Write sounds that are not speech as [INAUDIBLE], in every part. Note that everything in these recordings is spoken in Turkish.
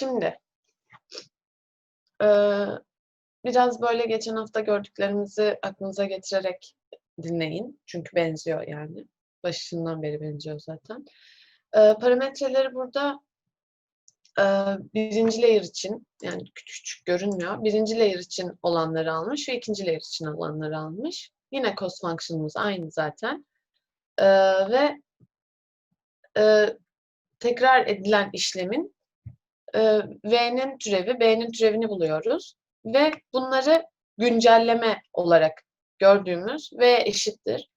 Şimdi eee, biraz böyle geçen hafta gördüklerimizi aklınıza getirerek dinleyin. Çünkü benziyor yani. Başından beri benziyor zaten. Eee, parametreleri burada eee, birinci layer için yani küçük görünmüyor. Birinci layer için olanları almış ve ikinci layer için olanları almış. Yine cost function'ımız aynı zaten. Ve tekrar edilen işlemin V'nin türevi, B'nin türevini buluyoruz. Ve bunları güncelleme olarak gördüğümüz V eşittir.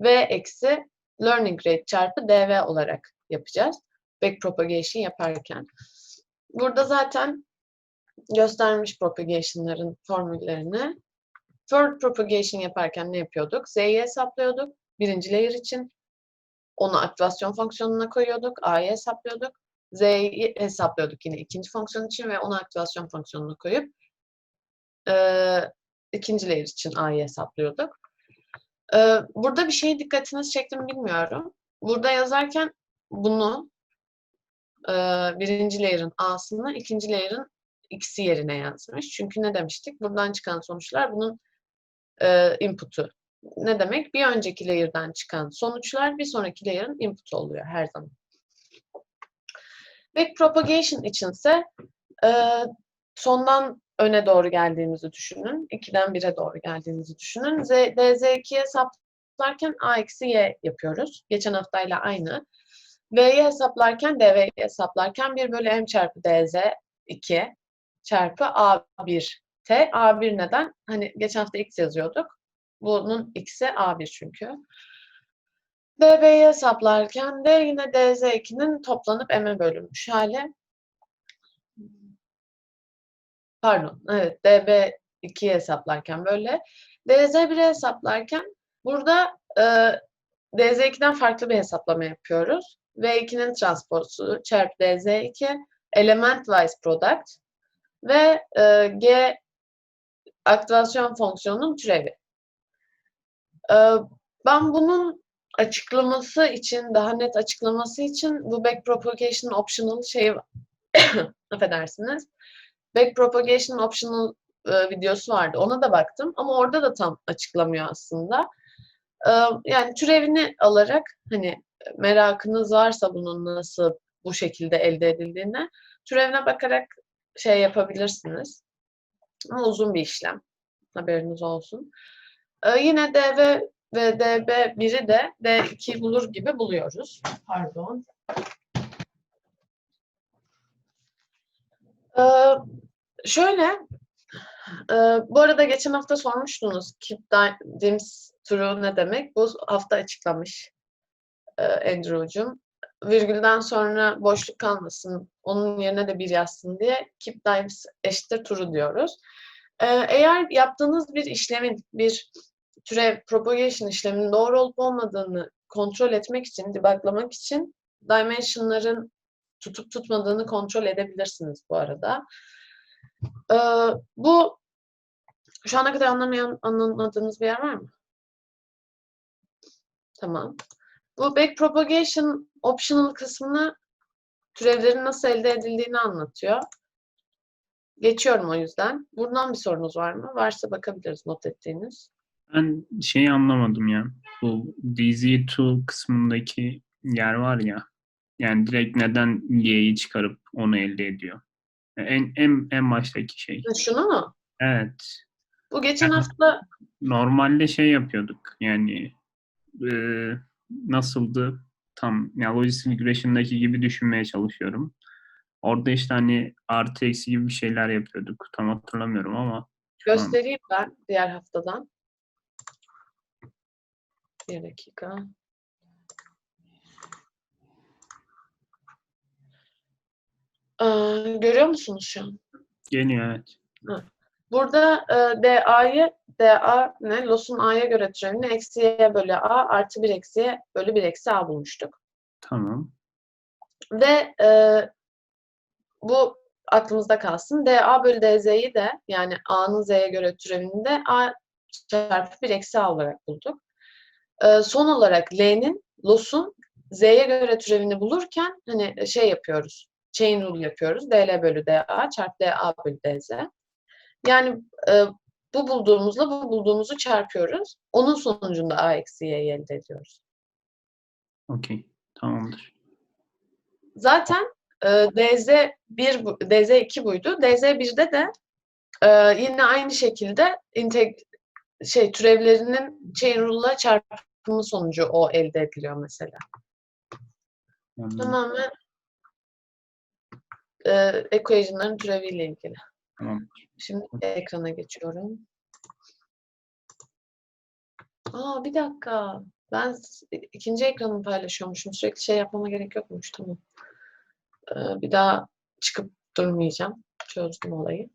V eksi learning rate çarpı dv olarak yapacağız. Backpropagation yaparken. Burada zaten göstermiş propagation'ların formüllerini. Forward propagation yaparken ne yapıyorduk? Z'yi hesaplıyorduk. Birinci layer için. Onu aktivasyon fonksiyonuna koyuyorduk. A'yı hesaplıyorduk. Z'yi hesaplıyorduk yine ikinci fonksiyon için ve onu aktivasyon fonksiyonuna koyup eee ikinci layer için A'yı hesaplıyorduk. Eee, burada bir şey dikkatinizi çekti mi bilmiyorum. Burada yazarken bunu eee, birinci layer'ın A'sını ikinci layer'ın X'i yerine yazmış. Çünkü ne demiştik? Buradan çıkan sonuçlar bunun eee, input'u. Ne demek? Bir önceki layer'dan çıkan sonuçlar bir sonraki layer'ın input'u oluyor her zaman. Backpropagation içinse eee sondan öne doğru geldiğimizi düşünün. 2'den 1'e doğru geldiğimizi düşünün. Z, DZ2'ye hesaplarken A eksi Y yapıyoruz. Geçen haftayla aynı. V'yi hesaplarken, DV'yi hesaplarken 1 bölü M çarpı DZ2 çarpı A1 T. A1 neden? Hani geçen hafta X yazıyorduk. Bunun X'i A1 çünkü. DB'yi hesaplarken de yine DZ2'nin toplanıp M'e bölünmüş hali. Pardon, evet DB2'yi hesaplarken böyle. DZ1'i hesaplarken burada e, DZ2'den farklı bir hesaplama yapıyoruz. V2'nin transpozu çarpı DZ2 element wise product ve e, G aktivasyon fonksiyonunun türevi. E, ben bunun açıklaması için, daha net açıklaması için bu backpropagation optional şeyi [COUGHS] affedersiniz. Backpropagation optional e, videosu vardı. Ona da baktım ama orada da tam açıklamıyor aslında. E, yani türevini alarak hani merakınız varsa bunun nasıl bu şekilde elde edildiğine türevine bakarak şey yapabilirsiniz. Ama uzun bir işlem. Haberiniz olsun. E, yine DV ve DB1'i de D2 bulur gibi buluyoruz. Pardon. Ee, şöyle, e, bu arada geçen hafta sormuştunuz Keep Dreams True ne demek? Bu hafta açıklamış e, Andrew'cum. Virgülden sonra boşluk kalmasın, onun yerine de bir yazsın diye Keep Dreams eşittir True diyoruz. Ee, eğer yaptığınız bir işlemin, bir türev propagation işleminin doğru olup olmadığını kontrol etmek için, debuglamak için dimension'ların tutup tutmadığını kontrol edebilirsiniz bu arada. Ee, bu şu ana kadar anlamayan, anlamadığınız bir yer var mı? Tamam. Bu backpropagation optional kısmını türevlerin nasıl elde edildiğini anlatıyor. Geçiyorum o yüzden. Buradan bir sorunuz var mı? Varsa bakabiliriz not ettiğiniz. Ben şeyi anlamadım ya. Bu DZ2 kısmındaki yer var ya. Yani direkt neden Y'yi çıkarıp onu elde ediyor? En en en baştaki şey. Şunu mu? Evet. Bu geçen Yani- hafta Normalde şey yapıyorduk. Yani e, nasıldı? Tam ya Regression'daki gibi düşünmeye çalışıyorum. Orada işte hani artı eksi gibi bir şeyler yapıyorduk. Tam hatırlamıyorum ama şu an- göstereyim ben diğer haftadan. Bir dakika. Ee, görüyor musunuz şu an? geliyor evet. Burada e, DA'yı DA ne? Loss'un A'ya göre türevini eksi Y bölü A artı 1 eksi Y bölü 1 eksi A bulmuştuk. Tamam. Ve e, bu aklımızda kalsın. DA bölü DZ'yi de yani A'nın Z'ye göre türevini de A çarpı 1 eksi A olarak bulduk. E, son olarak L'nin loss'un Z'ye göre türevini bulurken hani şey yapıyoruz. chain rule yapıyoruz. dl bölü da çarpı da bölü dz. Yani e, bu bulduğumuzla bu bulduğumuzu çarpıyoruz. Onun sonucunda a eksi y'yi elde ediyoruz. Okey. Tamamdır. Zaten e, dz1 bu- dz2 buydu. dz1'de de e, yine aynı şekilde integ şey türevlerinin chain rule'la çarpımı sonucu o elde ediliyor mesela. Anladım. Tamamen e, equation'ların türeviyle ilgili. Tamam. Şimdi ekrana geçiyorum. Aa bir dakika. Ben ikinci ekranımı paylaşıyormuşum. Sürekli şey yapmama gerek yokmuş. Tamam. Ee, bir daha çıkıp durmayacağım. Çözdüm olayı.